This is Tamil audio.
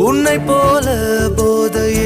உன்னை போல போதையில்